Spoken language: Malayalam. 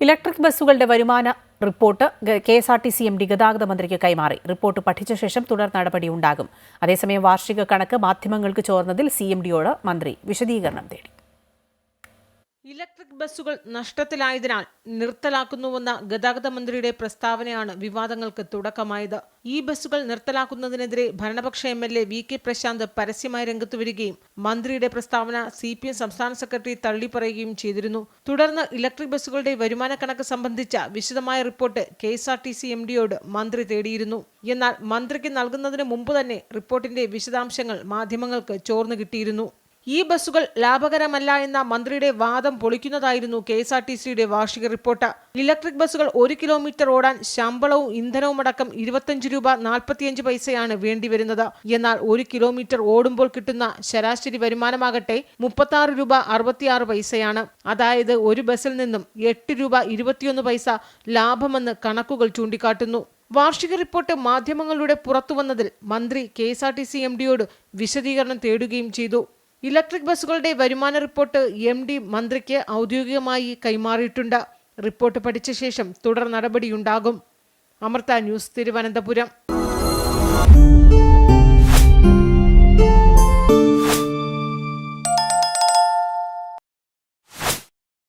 ഇലക്ട്രിക് ബസ്സുകളുടെ വരുമാന report K S R T C M D ഗതാഗത മന്ത്രിക്ക് കൈമാറി. റിപ്പോർട്ട് പഠിച്ച ശേഷം തുടർ നടപടി ഉണ്ടാകും അതേസമയം വാർഷിക കണക്ക് മാധ്യമങ്ങൾക്ക് ചോർന്നതിൽ സി എം ഡിയോട് മന്ത്രി വിശദീകരണം തേടി. ഇലക്ട്രിക് ബസ്സുകൾ നഷ്ടത്തിലായതിനാൽ നിർത്തലാക്കുന്നുവെന്ന ഗതാഗത മന്ത്രിയുടെ പ്രസ്താവനയാണ് വിവാദങ്ങൾക്ക് തുടക്കമായത്. ഈ ബസ്സുകൾ നിർത്തലാക്കുന്നതിനെതിരെ ഭരണപക്ഷ M L A V K Prashanth പരസ്യമായി രംഗത്ത് വരികയും മന്ത്രിയുടെ പ്രസ്താവന സി പി എം സംസ്ഥാന സെക്രട്ടറി തള്ളിപ്പറയുകയും ചെയ്തിരുന്നു. തുടർന്ന് ഇലക്ട്രിക് ബസ്സുകളുടെ വരുമാന കണക്ക് സംബന്ധിച്ച വിശദമായ report K S R T C M ഡിയോട് മന്ത്രി തേടിയിരുന്നു. എന്നാൽ മന്ത്രിക്ക് നൽകുന്നതിന് മുമ്പ് തന്നെ റിപ്പോർട്ടിന്റെ വിശദാംശങ്ങൾ മാധ്യമങ്ങൾക്ക് ചോർന്നു കിട്ടിയിരുന്നു. ഈ ബസ്സുകൾ ലാഭകരമല്ല എന്ന മന്ത്രിയുടെ വാദം പൊളിക്കുന്നതായിരുന്നു കെ എസ് ആർ ടി സിയുടെ വാർഷിക റിപ്പോർട്ട്. ഇലക്ട്രിക് ബസ്സുകൾ ഒരു കിലോമീറ്റർ ഓടാൻ ശമ്പളവും ഇന്ധനവും അടക്കം ഇരുപത്തഞ്ച് രൂപ നാൽപ്പത്തിയഞ്ച് പൈസയാണ് വേണ്ടിവരുന്നത് എന്നാൽ ഒരു കിലോമീറ്റർ ഓടുമ്പോൾ കിട്ടുന്ന ശരാശരി വരുമാനമാകട്ടെ മുപ്പത്തി ആറ് രൂപ അറുപത്തിയാറ് പൈസയാണ്. അതായത് ഒരു ബസ്സിൽ നിന്നും എട്ട് രൂപ ഇരുപത്തിയൊന്ന് പൈസ ലാഭമെന്ന് കണക്കുകൾ ചൂണ്ടിക്കാട്ടുന്നു. വാർഷിക റിപ്പോർട്ട് മാധ്യമങ്ങളിലൂടെ പുറത്തുവന്നതിൽ മന്ത്രി K S R T C M ഡിയോട് വിശദീകരണം തേടുകയും ചെയ്തു. ഇലക്ട്രിക് ബസ്സുകളുടെ വരുമാന റിപ്പോർട്ട് എം ഡി മന്ത്രിക്ക് ഔദ്യോഗികമായി കൈമാറിയിട്ടുണ്ട്. റിപ്പോർട്ട് പഠിച്ച ശേഷം തുടർ നടപടിയുണ്ടാകും. അമൃത ന്യൂസ് തിരുവനന്തപുരം.